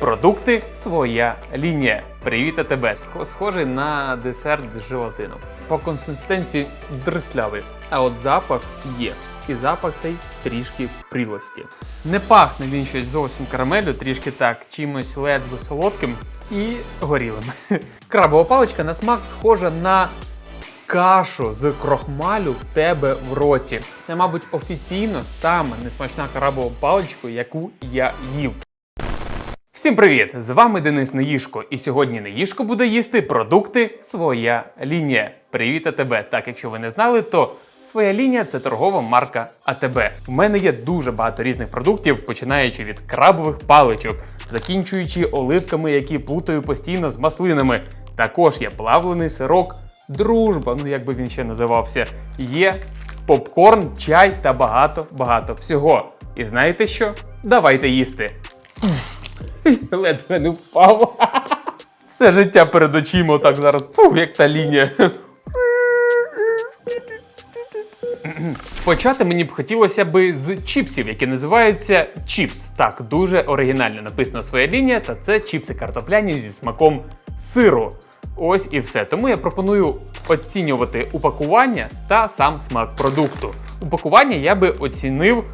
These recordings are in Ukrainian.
Продукти своя лінія. Привіт АТБ. Сх- Схожий на десерт з желатином. По консистенції дрислявий, а от запах є. І запах цей трішки прілості. Не пахне він щось зовсім карамелю, трішки так, чимось ледве солодким і горілим. Крабова паличка на смак схожа на кашу з крохмалю в тебе в роті. Це, мабуть, офіційно саме несмачна крабова паличка, яку я їв. Всім привіт! З вами Денис Неїшко, і сьогодні Неїшко буде їсти продукти Своя лінія. Привіт АТБ! Так, якщо ви не знали, то Своя лінія це торгова марка АТБ. У мене є дуже багато різних продуктів, починаючи від крабових паличок, закінчуючи оливками, які плутаю постійно з маслинами. Також є плавлений сирок, дружба, ну як би він ще називався. Є попкорн, чай та багато-багато всього. І знаєте що? Давайте їсти. Ледве не впав. Все життя перед очима отак зараз. Фу, як та лінія. Почати мені б хотілося би з чіпсів, які називаються чіпс. Так, дуже оригінально написано своя лінія, та це чіпси картопляні зі смаком сиру. Ось і все. Тому я пропоную оцінювати упакування та сам смак продукту. Упакування я би оцінив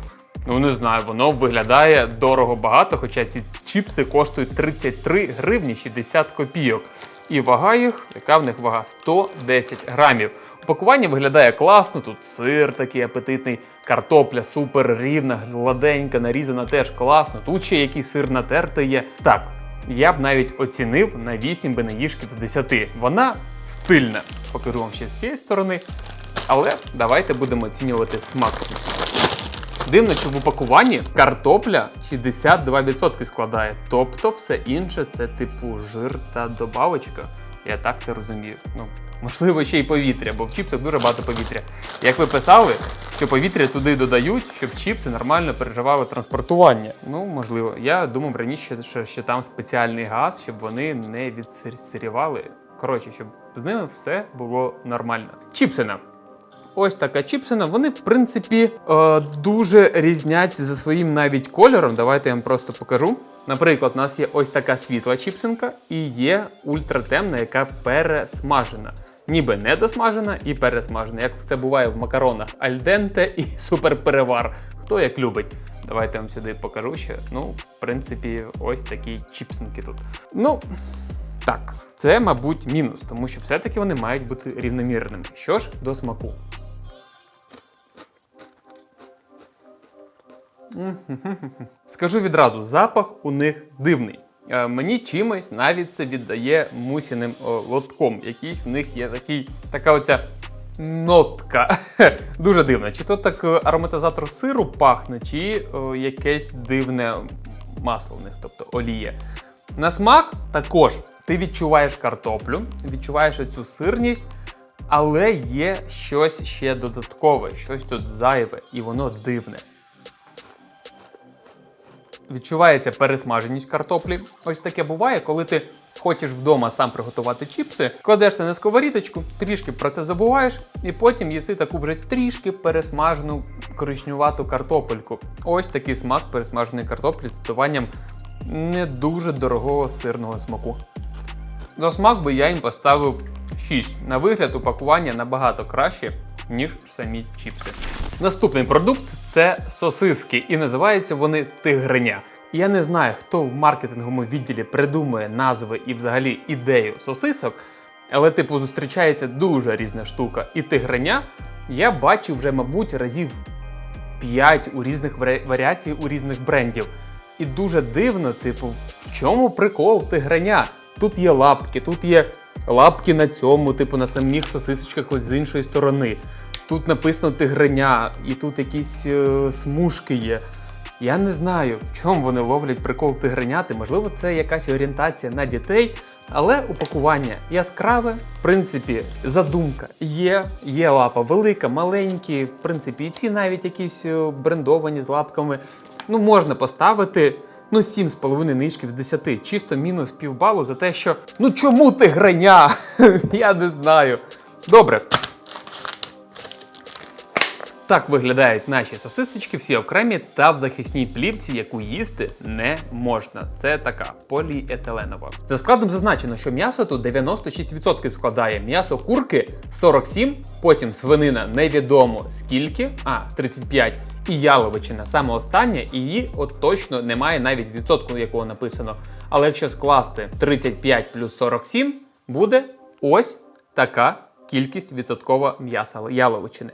Ну не знаю, воно виглядає дорого багато, хоча ці чіпси коштують 33 гривні 60 копійок. І вага їх, яка в них вага 110 грамів. Упакування виглядає класно, тут сир такий апетитний, картопля супер рівна, гладенька, нарізана теж класно. Тут ще якийсь сир натертий є. Так, я б навіть оцінив на 8 бенеїшки з 10. Вона стильна. Покажу вам ще з цієї сторони. Але давайте будемо оцінювати смак. Дивно, що в упакуванні картопля 62% складає, тобто все інше це типу жир та добавочка. Я так це розумію. Ну, можливо, ще й повітря, бо в чіпсах дуже багато повітря. Як ви писали, що повітря туди додають, щоб чіпси нормально переживали транспортування. Ну, можливо, я думав раніше, що, що там спеціальний газ, щоб вони не відсирівали. Коротше, щоб з ними все було нормально. Чіпсина. Ось така чіпсина. Вони, в принципі, е, дуже різнять за своїм навіть кольором. Давайте я вам просто покажу. Наприклад, у нас є ось така світла чіпсинка і є ультратемна, яка пересмажена. Ніби недосмажена і пересмажена, як це буває в макаронах альденте і суперперевар. Хто як любить. Давайте вам сюди покажу ще. Ну, в принципі, ось такі чіпсинки тут. Ну, так, це, мабуть, мінус, тому що все-таки вони мають бути рівномірними. Що ж, до смаку. Скажу відразу, запах у них дивний. Е, Мені чимось навіть це віддає мусіним лотком. Якийсь в них є такий, така оця нотка. Дуже дивно. Чи то так е, ароматизатор сиру пахне, чи якесь дивне масло в них, тобто олія. На смак також ти відчуваєш картоплю, відчуваєш цю сирність, але є щось ще додаткове, щось тут зайве, і воно дивне. Відчувається пересмаженість картоплі. Ось таке буває, коли ти хочеш вдома сам приготувати чіпси, кладеш це на сковорідочку, трішки про це забуваєш, і потім їси таку вже трішки пересмажену коричневату картопельку. Ось такий смак пересмаженої картоплі з додаванням не дуже дорогого сирного смаку. За смак би я їм поставив 6. На вигляд упакування набагато краще, ніж самі чіпси. Наступний продукт це сосиски, і називаються вони тигриня. Я не знаю, хто в маркетинговому відділі придумує назви і взагалі ідею сосисок, але типу зустрічається дуже різна штука. І тигриня я бачив вже, мабуть, разів 5 у різних варі- варіацій у різних брендів. І дуже дивно, типу, в чому прикол тигреня? Тут є лапки, тут є лапки на цьому, типу, на самих сосисочках ось з іншої сторони. Тут написано тигреня, і тут якісь е, смужки є. Я не знаю, в чому вони ловлять прикол тигреняти. Можливо, це якась орієнтація на дітей, але упакування яскраве, в принципі, задумка є. Є лапа велика, маленькі, в принципі, і ці навіть якісь е, брендовані з лапками. Ну, можна поставити. Ну, 7,5 нишків з 10. Чисто мінус півбалу за те, що ну чому ти граня? Я не знаю. Добре. Так виглядають наші сосисочки, всі окремі та в захисній плівці, яку їсти не можна. Це така поліетиленова. За складом зазначено, що м'ясо тут 96% складає, м'ясо курки 47%, потім свинина невідомо скільки, а 35%, і яловичина саме остання, її от точно немає навіть відсотку, якого написано. Але якщо скласти 35 плюс 47, буде ось така кількість відсоткова м'яса яловичини.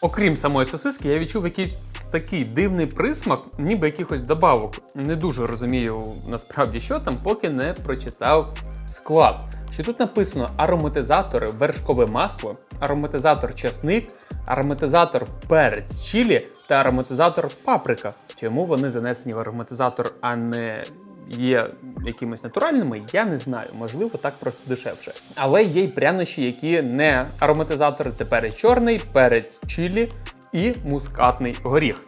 Окрім самої сосиски, я відчув якийсь такий дивний присмак, ніби якихось добавок. Не дуже розумію насправді, що там, поки не прочитав склад. Що тут написано ароматизатори, вершкове масло, ароматизатор часник, ароматизатор перець чилі та ароматизатор паприка. Чому вони занесені в ароматизатор, а не є якимись натуральними, я не знаю. Можливо, так просто дешевше. Але є й прянощі, які не ароматизатори. Це перець чорний, перець чилі і мускатний горіх.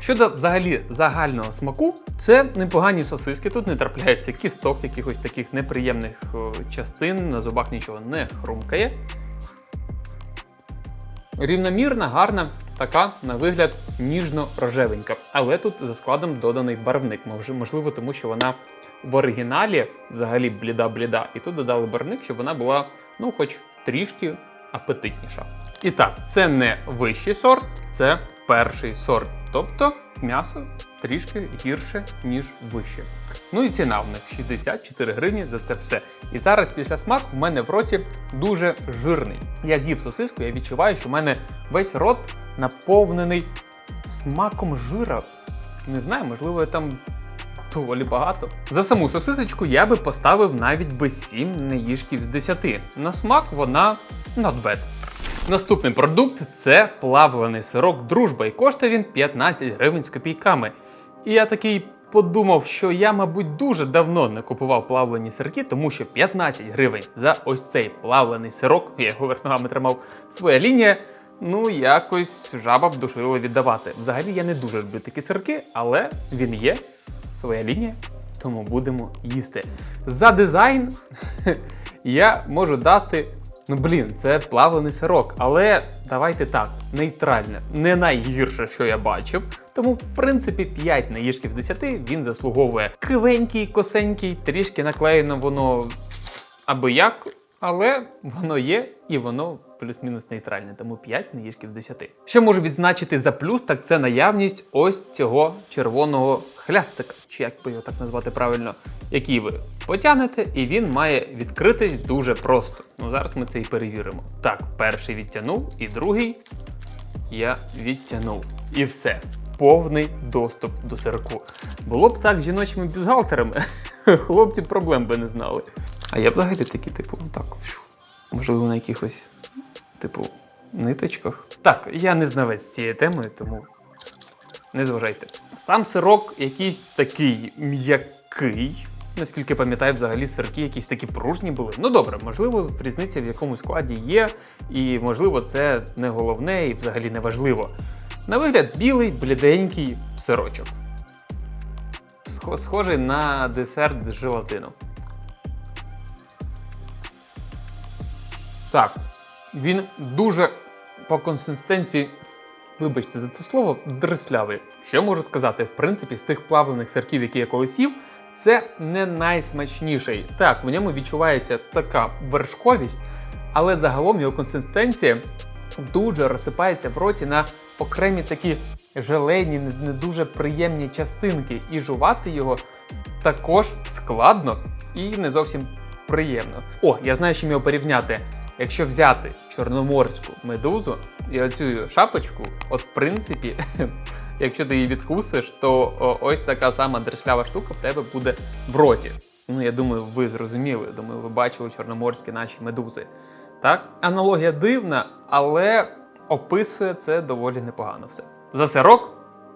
Щодо взагалі загального смаку, це непогані сосиски. Тут не трапляється кісток, якихось таких неприємних частин, на зубах нічого не хрумкає. Рівномірна, гарна, така, на вигляд, ніжно-рожевенька. Але тут за складом доданий барвник. Можливо, тому що вона в оригіналі взагалі бліда-бліда. І тут додали барвник, щоб вона була, ну, хоч трішки апетитніша. І так, це не вищий сорт, це перший сорт. Тобто м'ясо трішки гірше, ніж вище. Ну і ціна в них 64 гривні за це все. І зараз після смаку в мене в роті дуже жирний. Я з'їв сосиску, я відчуваю, що в мене весь рот наповнений смаком жира. Не знаю, можливо, я там доволі багато. За саму сосисочку я би поставив навіть би 7 неїжків з 10. На смак вона not bad. Наступний продукт це плавлений сирок дружба, і коштує він 15 гривень з копійками. І я такий подумав, що я, мабуть, дуже давно не купував плавлені сирки, тому що 15 гривень за ось цей плавлений сирок, я його верх ногами тримав, своя лінія. Ну, якось жаба б душила віддавати. Взагалі я не дуже люблю такі сирки, але він є, своя лінія, тому будемо їсти. За дизайн я можу дати. Ну блін, це плавлений сирок, але давайте так, нейтральне, не найгірше, що я бачив. Тому, в принципі, 5 наїжків з 10 він заслуговує. Кривенький, косенький, трішки наклеєно воно аби як, але воно є і воно плюс-мінус нейтральне, тому 5 наїжків з 10. Що можу відзначити за плюс, так це наявність ось цього червоного хлястика, чи як би його так назвати правильно, який ви потягнете, і він має відкритись дуже просто. Ну зараз ми це і перевіримо. Так, перший відтягнув, і другий я відтягнув. І все. Повний доступ до сирку. Було б так з жіночими бюстгальтерами, хлопці проблем би не знали. А я взагалі такі, типу, так, можливо, на якихось, типу, ниточках. Так, я не знавець цієї теми, тому не зважайте. Сам сирок якийсь такий м'який. Наскільки пам'ятаю, взагалі сирки якісь такі пружні були. Ну добре, можливо, різниця в якому складі є, і можливо, це не головне і взагалі не важливо. На вигляд білий, бліденький сирочок. Схожий на десерт з желатином. Так, він дуже по консистенції, вибачте за це слово, дрислявий. Що можу сказати? В принципі, з тих плавлених сирків, які я колись їв, це не найсмачніший. Так, в ньому відчувається така вершковість, але загалом його консистенція дуже розсипається в роті на окремі такі желейні, не дуже приємні частинки. І жувати його також складно і не зовсім приємно. О, я знаю, чим його порівняти. Якщо взяти чорноморську медузу і оцю шапочку, от в принципі, якщо ти її відкусиш, то ось така сама дреслява штука в тебе буде в роті. Ну, я думаю, ви зрозуміли. Думаю, ви бачили чорноморські наші медузи. Так? Аналогія дивна, але описує це доволі непогано все. За сирок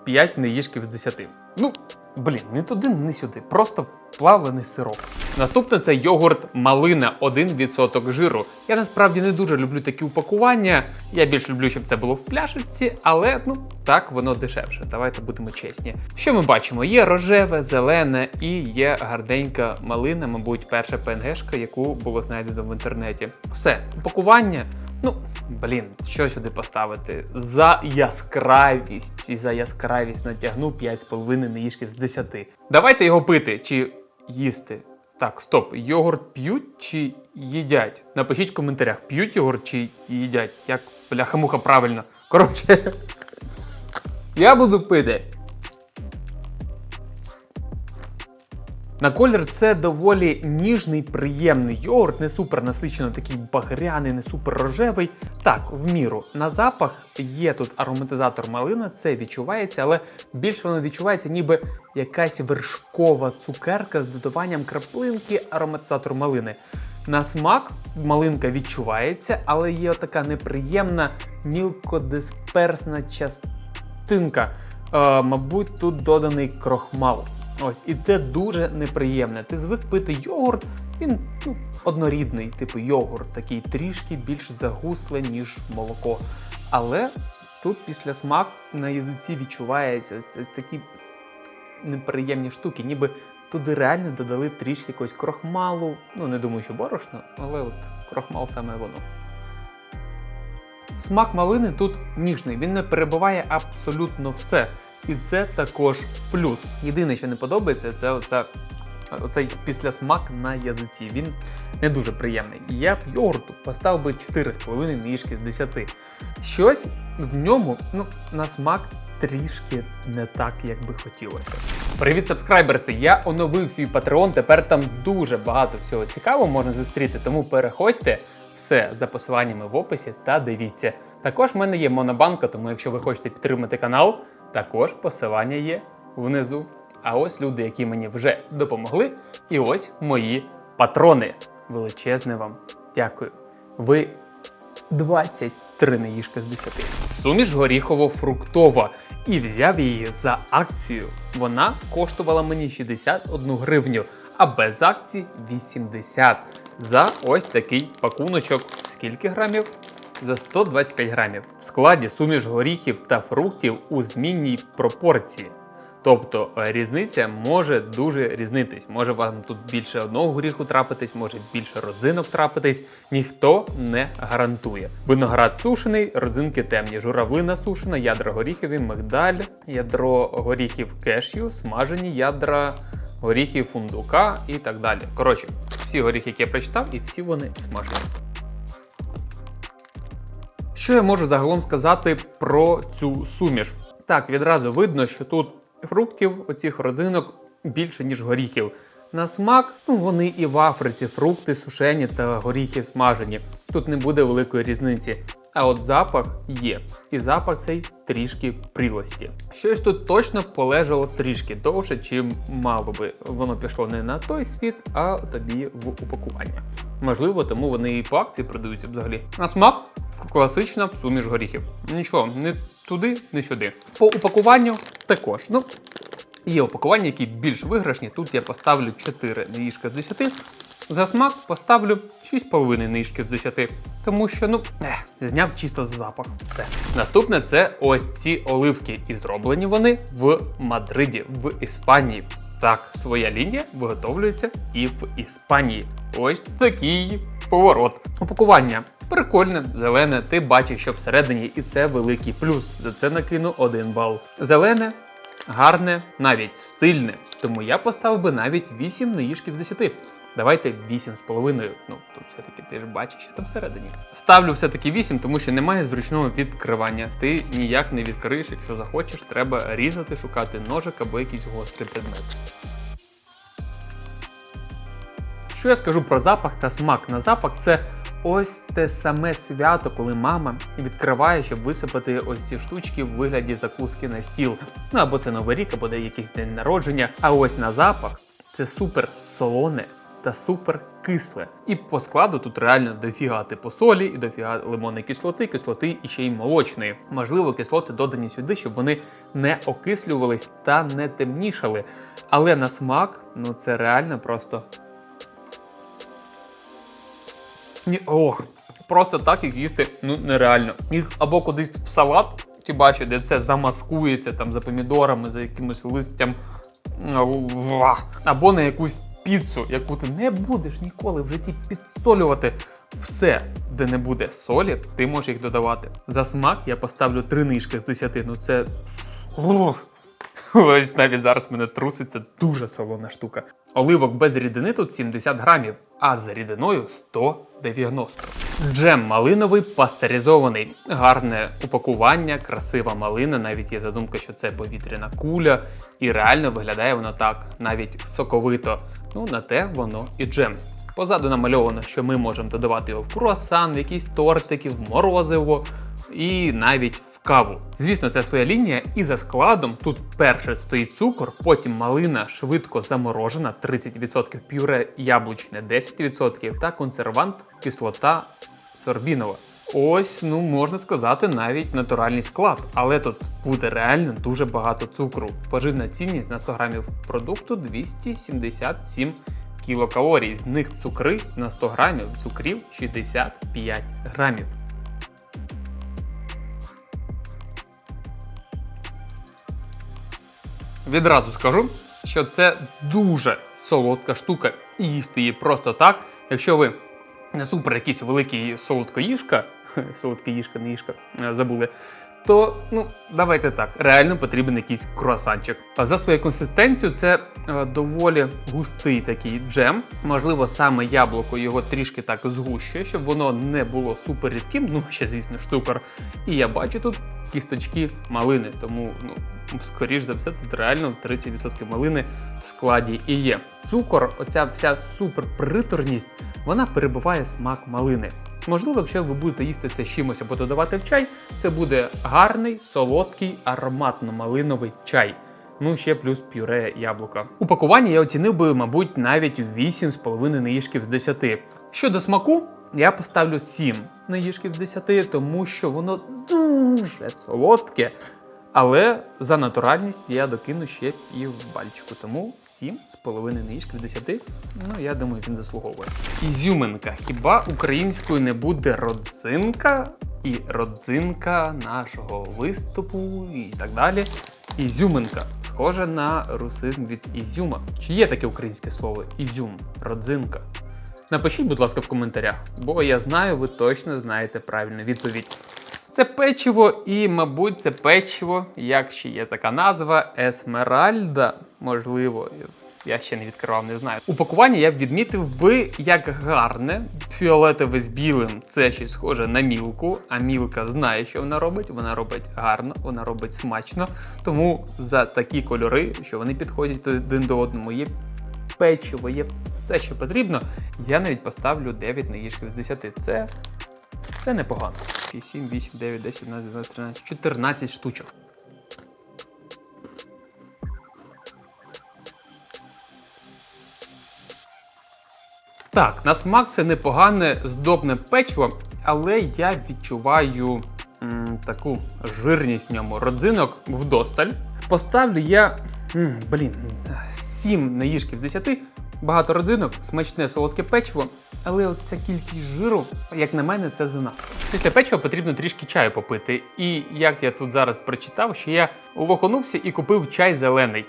5 неїжків з 10. Ну, Блін, не туди, не сюди. Просто плавлений сироп. Наступне це йогурт малина, 1% жиру. Я насправді не дуже люблю такі упакування. Я більш люблю, щоб це було в пляшечці, але ну так воно дешевше. Давайте будемо чесні. Що ми бачимо? Є рожеве, зелене і є гарденька малина, мабуть, перша ПНГшка, яку було знайдено в інтернеті. Все, упакування. Ну, блін, що сюди поставити? За яскравість і за яскравість натягну 5,5 неїжків з 10. Давайте його пити чи їсти. Так, стоп, йогурт п'ють чи їдять? Напишіть в коментарях, п'ють йогурт чи їдять. Як бляха-муха правильно. Коротше, я буду пити. На колір це доволі ніжний, приємний йогурт, не супер насичено такий багряний, не супер рожевий. Так, в міру. На запах є тут ароматизатор малина, це відчувається, але більше воно відчувається, ніби якась вершкова цукерка з додаванням краплинки ароматизатору малини. На смак малинка відчувається, але є така неприємна мілкодисперсна частинка. Е, мабуть, тут доданий крохмал. Ось, і це дуже неприємне. Ти звик пити йогурт, він ну, однорідний, типу йогурт, такий трішки більш загусле, ніж молоко. Але тут після смак на язиці відчувається такі неприємні штуки, ніби туди реально додали трішки якогось крохмалу. Ну, не думаю, що борошно, але от крохмал саме воно. Смак малини тут ніжний, він не перебиває абсолютно все. І це також плюс. Єдине, що не подобається, це оця, оцей післясмак на язиці. Він не дуже приємний. Я б йогурту поставив би 4,5 ніжки з 10. Щось в ньому, ну, на смак. Трішки не так, як би хотілося. Привіт, сабскрайберси! Я оновив свій патреон. Тепер там дуже багато всього цікавого можна зустріти. Тому переходьте все за посиланнями в описі та дивіться. Також в мене є монобанка, тому якщо ви хочете підтримати канал, також посилання є внизу. А ось люди, які мені вже допомогли, і ось мої патрони. Величезне вам дякую. Ви 23 неїжка з 10. Суміш горіхово-фруктова. І взяв її за акцію. Вона коштувала мені 61 гривню, а без акції 80 за ось такий пакуночок. Скільки грамів? За 125 грамів. В складі суміш горіхів та фруктів у змінній пропорції. Тобто е, різниця може дуже різнитись. Може вам тут більше одного горіху трапитись, може більше родзинок трапитись. Ніхто не гарантує. Виноград сушений, родзинки темні, журавлина сушена, ядра горіхові, мигдаль, ядро горіхів кешю, смажені ядра горіхів фундука і так далі. Коротше, всі горіхи, які я прочитав, і всі вони смажені. Що я можу загалом сказати про цю суміш? Так, відразу видно, що тут фруктів, оцих родзинок більше, ніж горіхів. На смак, ну вони і в Африці, фрукти сушені та горіхи смажені. Тут не буде великої різниці. А от запах є. І запах цей трішки прілості. Щось тут точно полежало трішки довше, чим мало би. Воно пішло не на той світ, а тобі в упакування. Можливо, тому вони і по акції продаються взагалі. На смак класична суміш горіхів. Нічого, не туди, не сюди. По упакуванню також. Ну, Є упакування, які більш виграшні. Тут я поставлю 4 неїжка з 10. За смак поставлю 6,5 неїжки з 10. Тому що, ну, ех, зняв чисто запах. Все. Наступне це ось ці оливки. І зроблені вони в Мадриді, в Іспанії. Так, своя лінія виготовлюється і в Іспанії. Ось такий поворот. Упакування прикольне, зелене. Ти бачиш, що всередині, і це великий плюс. За це накину 1 бал. Зелене, гарне, навіть стильне. Тому я поставив би навіть 8 неїжків з 10. Давайте 8,5. Ну, тут все-таки ти ж бачиш, що там всередині. Ставлю все-таки 8, тому що немає зручного відкривання. Ти ніяк не відкриєш, якщо захочеш, треба різати, шукати ножик або якийсь гострий предмет. Що я скажу про запах та смак? На запах це ось те саме свято, коли мама відкриває, щоб висипати ось ці штучки в вигляді закуски на стіл. Ну або це новий рік, або де якийсь день народження. А ось на запах це супер солоне, та супер кисле. І по складу тут реально дофіга типу солі, і дофіга лимонної кислоти, кислоти і ще й молочної. Можливо, кислоти додані сюди, щоб вони не окислювались та не темнішали. Але на смак, ну це реально просто. Ні, ох, просто так їх їсти ну нереально. Їх або кудись в салат, чи бачу, де це замаскується там за помідорами, за якимось листям, або на якусь піцу, яку ти не будеш ніколи в житті підсолювати. Все, де не буде солі, ти можеш їх додавати. За смак я поставлю три нижки з 10. Ну це. Ось навіть зараз мене труситься дуже солона штука. Оливок без рідини тут 70 грамів, а з рідиною 190. Джем малиновий пастеризований. Гарне упакування, красива малина. Навіть є задумка, що це повітряна куля. І реально виглядає воно так, навіть соковито. Ну, на те воно і джем. Позаду намальовано, що ми можемо додавати його в круасан, в якісь тортики, в морозиво і навіть в каву. Звісно, це своя лінія, і за складом тут перше стоїть цукор, потім малина швидко заморожена, 30% пюре яблучне, 10% та консервант, кислота сорбінова. Ось, ну можна сказати, навіть натуральний склад, але тут буде реально дуже багато цукру. Поживна цінність на 100 грамів продукту 277 кілокалорій. З них цукри на 100 грамів, цукрів 65 грамів. Відразу скажу, що це дуже солодка штука, і їсти її просто так. Якщо ви не супер якийсь великий солодкоїжка, солодкоїжка, не їжка, е, забули. То ну давайте так, реально потрібен якийсь круасанчик. За своєю консистенцією це е, доволі густий такий джем. Можливо, саме яблуко його трішки так згущує, щоб воно не було супер рідким. Ну ще звісно ж. І я бачу тут кісточки малини, тому ну скоріш за все, тут реально 30% малини в складі і є. Цукор, оця вся супер приторність, вона перебиває смак малини. Можливо, якщо ви будете їсти це з чимось або додавати в чай, це буде гарний, солодкий, ароматно-малиновий чай. Ну, ще плюс пюре яблука. Упакування я оцінив би, мабуть, навіть 8,5 наїжків з 10. Щодо смаку, я поставлю 7 наїжків з 10, тому що воно дуже солодке. Але за натуральність я докину ще пів бальчику, тому 7,5 наїжків з 10. Ну, я думаю, він заслуговує. Ізюминка. Хіба українською не буде родзинка? І родзинка нашого виступу і так далі. Ізюминка. Схоже на русизм від ізюма. Чи є таке українське слово ізюм, родзинка? Напишіть, будь ласка, в коментарях, бо я знаю, ви точно знаєте правильну відповідь. Це печиво, і, мабуть, це печиво, як ще є така назва, Есмеральда. Можливо, я ще не відкривав, не знаю. Упакування я б відмітив би як гарне, фіолетове з білим це щось схоже на мілку. А мілка знає, що вона робить. Вона робить гарно, вона робить смачно. Тому за такі кольори, що вони підходять один до одному, є печиво, є все, що потрібно. Я навіть поставлю 9 наїжків з 10. Це, це непогано. 7, 8, 9, 10, 11, 12, 13, 14 штучок. Так, на смак це непогане здобне печиво, але я відчуваю м, таку жирність в ньому родзинок вдосталь. Поставлю я. М, блін, 7 наїжків 10. Багато родзинок, смачне солодке печиво, але от ця кількість жиру, як на мене, це занадто. Після печива потрібно трішки чаю попити. І як я тут зараз прочитав, що я лоханувся і купив чай зелений.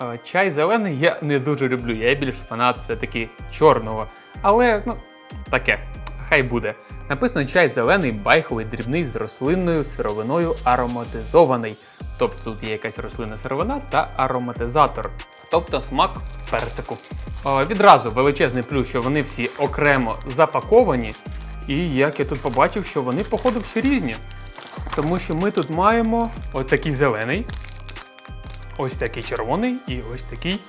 Е, Чай зелений я не дуже люблю, я більш фанат все-таки чорного. Але ну, таке, хай буде. Написано чай зелений, байховий, дрібний з рослинною сировиною ароматизований. Тобто тут є якась рослинна сировина та ароматизатор, тобто смак персику. О, відразу величезний плюс, що вони всі окремо запаковані. І як я тут побачив, що вони, походу, всі різні. Тому що ми тут маємо ось такий зелений, ось такий червоний і ось такий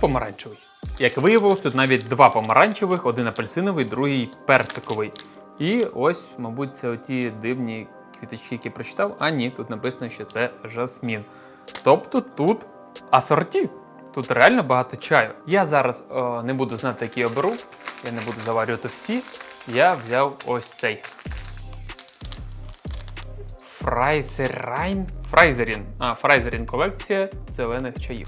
помаранчевий. Як виявилось, тут навіть два помаранчевих, один апельсиновий, другий персиковий. І ось, мабуть, це оті дивні квіточки, які прочитав. А ні, тут написано, що це жасмін. Тобто тут асорті. Тут реально багато чаю. Я зараз е, не буду знати, який оберу. Я не буду заварювати всі. Я взяв ось цей. Фрайзерайн. Фрайзерін. А, Фрайзерін колекція зелених чаїв.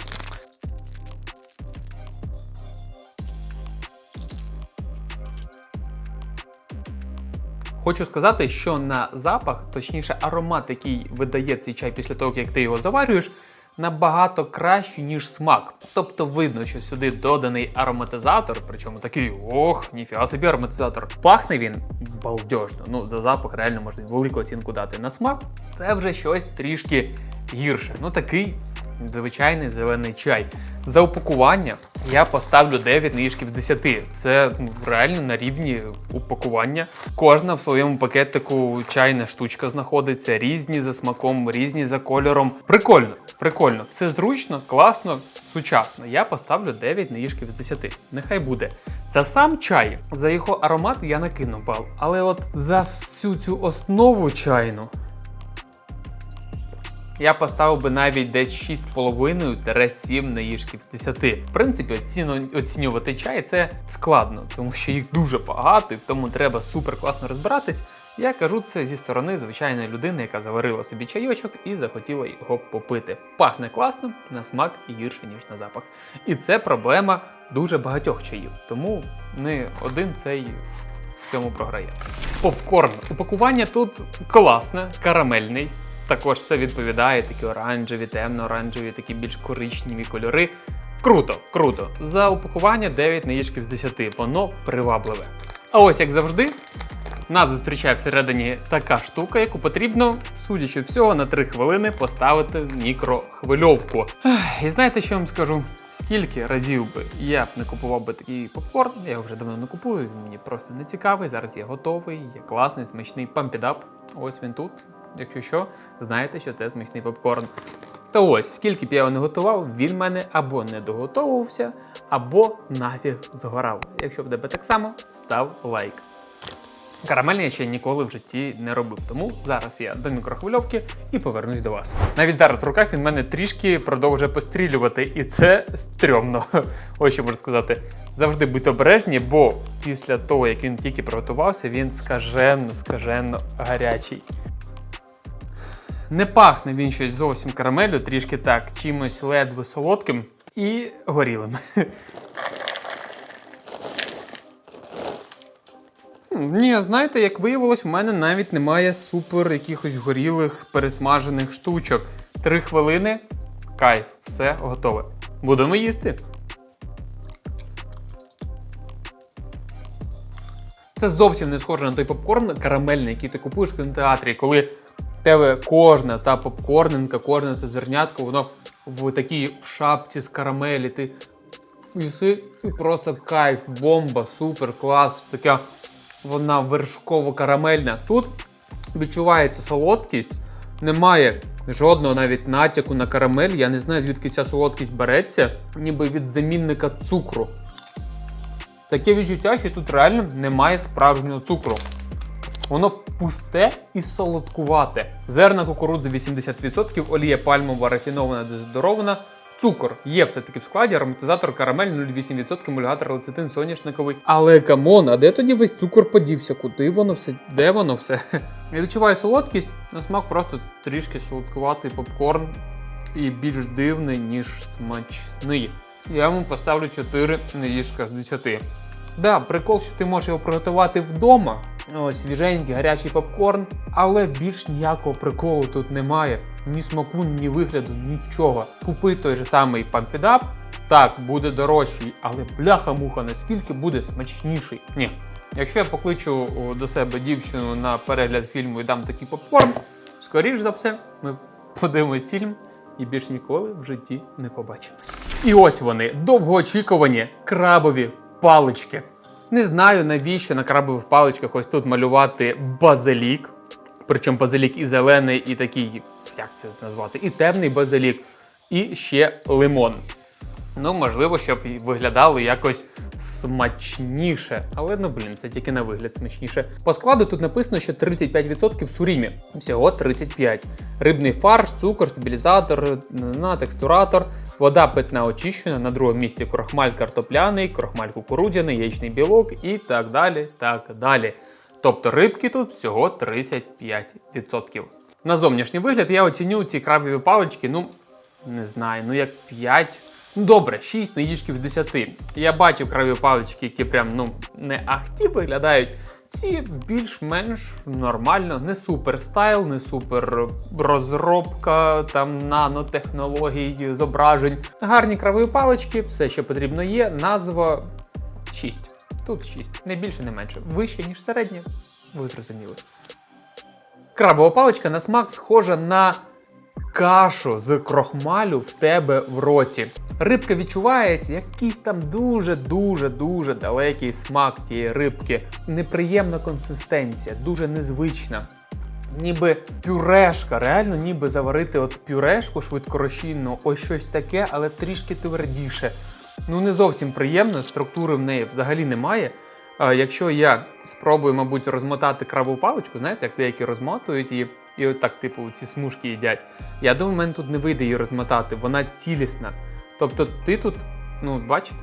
Хочу сказати, що на запах, точніше, аромат, який видає цей чай після того, як ти його заварюєш, набагато краще, ніж смак. Тобто видно, що сюди доданий ароматизатор, причому такий ох, ніфіга собі ароматизатор. Пахне він балдежно. Ну, за запах реально можна велику оцінку дати. На смак це вже щось трішки гірше. Ну такий звичайний зелений чай. За упакування я поставлю 9 ніжків з 10. Це ну, реально на рівні упакування. Кожна в своєму пакетику чайна штучка знаходиться, різні за смаком, різні за кольором. Прикольно, прикольно, все зручно, класно, сучасно. Я поставлю 9 ніжків з 10. Нехай буде. За сам чай, за його аромат я накину бал. Але от за всю цю основу чайну я поставив би навіть десь 6,5-7 наїжків з 10. В принципі, оцінювати чай це складно, тому що їх дуже багато і в тому треба супер класно розбиратись. Я кажу це зі сторони звичайної людини, яка заварила собі чайочок і захотіла його попити. Пахне класно, на смак гірше, ніж на запах. І це проблема дуже багатьох чаїв. Тому не один цей в цьому програє. Попкорн. Упакування тут класне, карамельний. Також все відповідає, такі оранжеві, темно-оранжеві, такі більш коричневі кольори. Круто, круто. За упакування 9 наїжків з 10. Воно привабливе. А ось як завжди, нас зустрічає всередині така штука, яку потрібно, судячи всього, на 3 хвилини поставити в мікрохвильовку. І знаєте, що я вам скажу? Скільки разів би я б не купував би такий попкорн, я його вже давно не купую, він мені просто не цікавий. Зараз є готовий, є класний, смачний пампідап. Ось він тут. Якщо що, знаєте, що це смачний попкорн. То ось, скільки б я його не готував, він мене або не доготовувався, або нафіг згорав. Якщо буде так само, став лайк. Карамельний я ще ніколи в житті не робив, тому зараз я до мікрохвильовки і повернусь до вас. Навіть зараз в руках він мене трішки продовжує пострілювати, і це стрьомно. Ось що можу сказати. Завжди будьте обережні, бо після того, як він тільки приготувався, він скаженно, скаженно гарячий. Не пахне він щось зовсім карамелю, трішки так, чимось ледве солодким і горілим. Ні, знаєте, як виявилось, в мене навіть немає супер якихось горілих пересмажених штучок. Три хвилини, кайф, все готове. Будемо їсти. Це зовсім не схоже на той попкорн карамельний, який ти купуєш в кінотеатрі, коли тебе кожна та попкорненка, кожне це зернятко, воно в такій шапці з карамелі. Ти їси і просто кайф, бомба, супер, клас, така вона вершково-карамельна. Тут відчувається солодкість, немає жодного навіть натяку на карамель. Я не знаю, звідки ця солодкість береться, ніби від замінника цукру. Таке відчуття, що тут реально немає справжнього цукру. Воно пусте і солодкувате. Зерна кукурудзи 80%, олія пальмова, рафінована, дезодорована. Цукор є все-таки в складі, ароматизатор карамель 0,8%, емульгатор лецитин соняшниковий. Але камон, а де тоді весь цукор подівся? Куди воно все? Де воно все? Я відчуваю солодкість, на смак просто трішки солодкуватий попкорн і більш дивний, ніж смачний. Я йому поставлю 4 наїжка з 10. Да, прикол, що ти можеш його приготувати вдома. Ось свіженький гарячий попкорн, але більш ніякого приколу тут немає. Ні смаку, ні вигляду, нічого. Купи той же самий пампідап, так, буде дорожчий, але бляха-муха, наскільки буде смачніший. Ні. Якщо я покличу до себе дівчину на перегляд фільму і дам такий попкорн, скоріш за все, ми подивимось фільм і більш ніколи в житті не побачимось. І ось вони, довгоочікувані крабові палички. Не знаю, навіщо на крабових паличках ось тут малювати базилік. Причому базилік і зелений, і такий, як це назвати, і темний базилік, і ще лимон. Ну, можливо, щоб виглядало якось смачніше. Але ну блін, це тільки на вигляд смачніше. По складу тут написано, що 35% сурімі. Всього 35. Рибний фарш, цукор, стабілізатор, на текстуратор, вода питна очищена, на другому місці крохмаль картопляний, крохмаль кукурудзяний, яєчний білок і так далі. так далі. Тобто рибки тут всього 35%. На зовнішній вигляд я оціню ці крабові палички, ну, не знаю, ну як 5. Ну добре, 6 наїжків з 10. Я бачив крабові палички, які прям ну не ахті виглядають. Ці більш-менш нормально, не супер стайл, не супер розробка, там нанотехнологій, зображень. Гарні крабові палички, все, що потрібно є. Назва 6. Тут 6. Не більше, не менше. Вище, ніж середнє. Ви зрозуміли. Крабова паличка на смак схожа на кашу з крохмалю в тебе в роті. Рибка відчувається якийсь там дуже-дуже дуже далекий смак тієї рибки. Неприємна консистенція, дуже незвична. Ніби пюрешка, реально ніби заварити от пюрешку швидкорозчинну, ось щось таке, але трішки твердіше. Ну не зовсім приємно, структури в неї взагалі немає. А якщо я спробую, мабуть, розмотати крабову паличку, знаєте, як деякі розмотують її, і отак, типу, ці смужки їдять. Я думаю, в мене тут не вийде її розмотати, вона цілісна. Тобто ти тут, ну, бачите?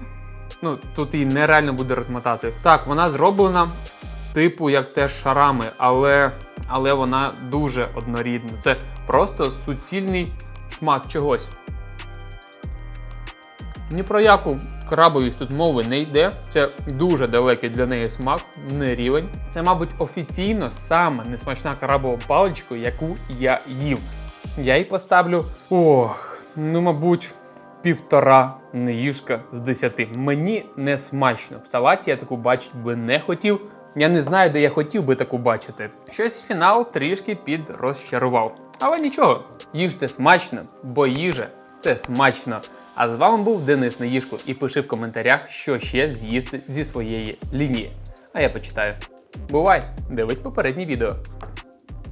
Ну, тут її нереально буде розмотати. Так, вона зроблена, типу, як теж шарами, але, але вона дуже однорідна. Це просто суцільний шмат чогось. Ні про яку крабовість тут мови не йде. Це дуже далекий для неї смак, не рівень. Це, мабуть, офіційно саме несмачна крабова паличка, яку я їв. Я їй поставлю. Ох, ну, мабуть, півтора неїжка з десяти. Мені не смачно. В салаті я таку бачити би не хотів. Я не знаю, де я хотів би таку бачити. Щось фінал трішки підрозчарував. Але нічого, їжте смачно, бо їжа це смачно. А з вами був Денис Наїшко і пиши в коментарях, що ще з'їсти зі своєї лінії. А я почитаю. Бувай! Дивись попереднє відео.